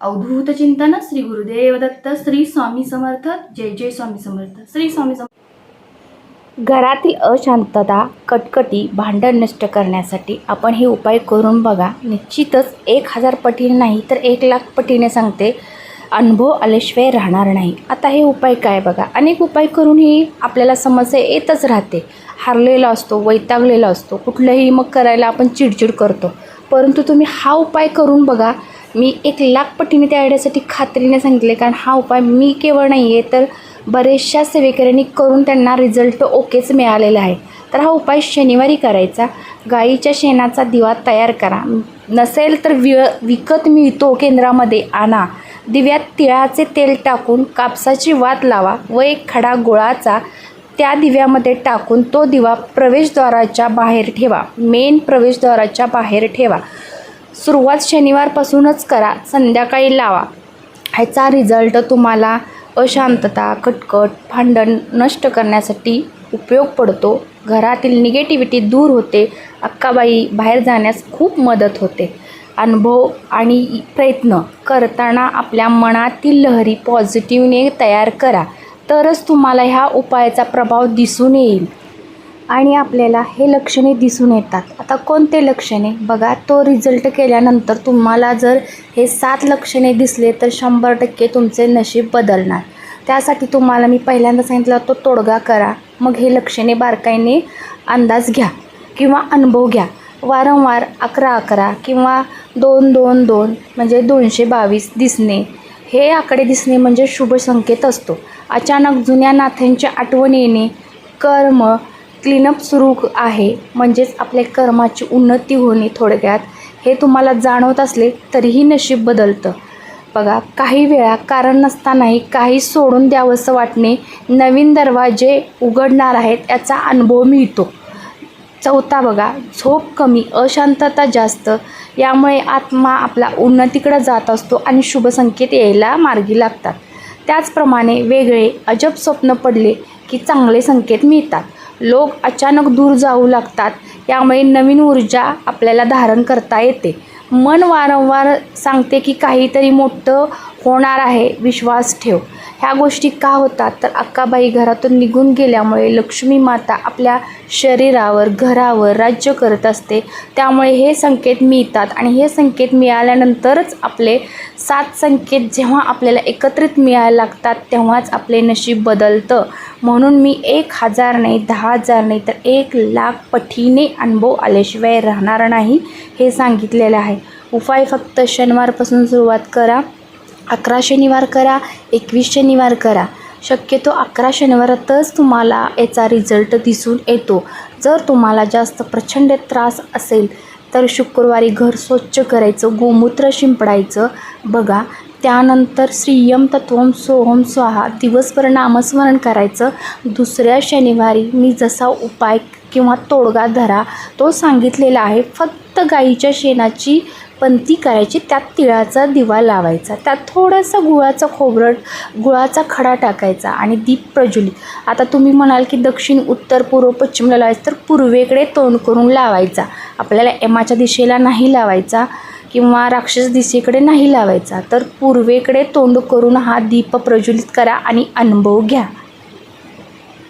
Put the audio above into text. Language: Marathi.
अवधूत चिंतन श्री गुरुदेव दत्त श्री स्वामी समर्थ जय जय स्वामी समर्थ श्री स्वामी समर्थ घरातील अशांतता कटकटी भांडण नष्ट करण्यासाठी आपण हे उपाय करून बघा. निश्चितच एक हजार पटीने नाही तर एक लाख पटीने सांगते अनुभव आल्याशिवाय राहणार नाही. आता हे उपाय काय बघा. अनेक उपाय करूनही आपल्याला समस्या येतच राहते. हारलेला असतो वैतागलेला असतो. कुठलंही मग करायला आपण चिडचिड करतो. परंतु तुम्ही हा उपाय करून बघा. मी एक लाख पटीने त्या आयडियासाठी खात्रीने सांगितले कारण हा उपाय मी केवळ नाही आहे तर बरेचशा सेवेकऱ्यांनी करून त्यांना रिझल्ट ओकेच मिळालेला आहे तर हा उपाय शनिवारी करायचा. गाईच्या शेणाचा दिवा तयार करा. नसेल तर वि विकत मिळतो केंद्रामध्ये. आणा. दिव्यात तिळाचे तेल टाकून कापसाची वात लावा व एक खडा गुळाचा त्या दिव्यामध्ये टाकून तो दिवा प्रवेशद्वाराच्या बाहेर ठेवा. मेन प्रवेशद्वाराच्या बाहेर ठेवा. सुरुवात शनिवारपासूनच करा संध्याकाळी लावा. ह्याचा रिझल्ट तुम्हाला अशांतता कटकट भांडण नष्ट करण्यासाठी उपयोग पडतो. घरातील निगेटिव्हिटी दूर होते. अक्काबाई बाहेर जाण्यास खूप मदत होते. अनुभव आणि प्रयत्न करताना आपल्या मनातील लहरी पॉझिटिव्हने तयार करा. तरच तुम्हाला ह्या उपायाचा प्रभाव दिसून येईल. आणि आपल्याला हे लक्षणे दिसून येतात. आता कोणते लक्षणे? बघा तो रिझल्ट केल्यानंतर तुम्हाला जर हे सात लक्षणे दिसले तर शंभर टक्के तुमचे नशीब बदलणार. त्यासाठी तुम्हाला मी पहिल्यांदा सांगितलं तो तोडगा करा. मग हे लक्षणे बारकाईने अंदाज घ्या किंवा अनुभव घ्या. वारंवार अकरा अकरा किंवा दोन दोन दोन म्हणजे दोनशे बावीस दिसणे. हे आकडे दिसणे म्हणजे शुभ संकेत असतो. अचानक जुन्या नाथ्यांची आठवण येणे कर्म क्लीनअप सुरू आहे. म्हणजेच आपल्या कर्माची उन्नती होणे थोडक्यात. हे तुम्हाला जाणवत असले तरीही नशीब बदलतं. बघा काही वेळा कारण नसतानाही काही सोडून द्यावंसं वाटणे नवीन दरवाजे उघडणार आहेत याचा अनुभव मिळतो. चौथा बघा झोप कमी अशांतता जास्त यामुळे आत्मा आपला उन्नतीकडे जात असतो आणि शुभ संकेत यायला मार्गी लागतात. त्याचप्रमाणे वेगळे अजब स्वप्न पडले की चांगले संकेत मिळतात. लोक अचानक दूर जाऊ लागतात. यामुळे नवीन ऊर्जा आपल्याला धारण करता येते. मन वारंवार सांगते की काहीतरी मोठं होणार आहे. विश्वास ठेव. ह्या गोष्टी का होतात? तर अक्काबाई घरातून निघून गेल्यामुळे लक्ष्मी माता आपल्या शरीरावर घरावर राज्य करत असते. त्यामुळे हे संकेत मिळतात आणि हे संकेत मिळाल्यानंतरच आपले सात संकेत जेव्हा आपल्याला एकत्रित मिळायला लागतात तेव्हाच आपले नशीब बदलतं. म्हणून मी एक हजार नाही दहा हजार नाही तर एक लाख पटीने अनुभव आल्याशिवाय राहणार नाही हे सांगितलेलं आहे. उपाय फक्त शनिवारपासून सुरुवात करा. अकरा शनिवार करा एकवीस शनिवार करा. शक्यतो अकरा शनिवारातच तुम्हाला याचा रिझल्ट दिसून येतो. जर तुम्हाला जास्त प्रचंड त्रास असेल तर शुक्रवारी घर स्वच्छ करायचं गोमूत्र शिंपडायचं. बघा त्यानंतर श्रीयम तत्वम सोहम स्वाहा दिवसभर नामस्मरण करायचं. दुसऱ्या शनिवारी मी जसा उपाय किंवा तोडगा धरा तो सांगितलेला आहे. फक्त गाईच्या शेणाची पंती करायची त्यात तिळाचा दिवा लावायचा त्यात थोडंसं गुळाचा खोबरट गुळाचा खडा टाकायचा आणि दीप प्रज्वलित. आता तुम्ही म्हणाल की दक्षिण उत्तर पूर्व पश्चिमला लावायचं तर पूर्वेकडे तोंड करून लावायचा. आपल्याला एमाच्या दिशेला नाही लावायचा किंवा राक्षस दिशेकडे नाही लावायचा. तर पूर्वेकडे तोंड करून हा दीप प्रज्वलित करा आणि अनुभव घ्या.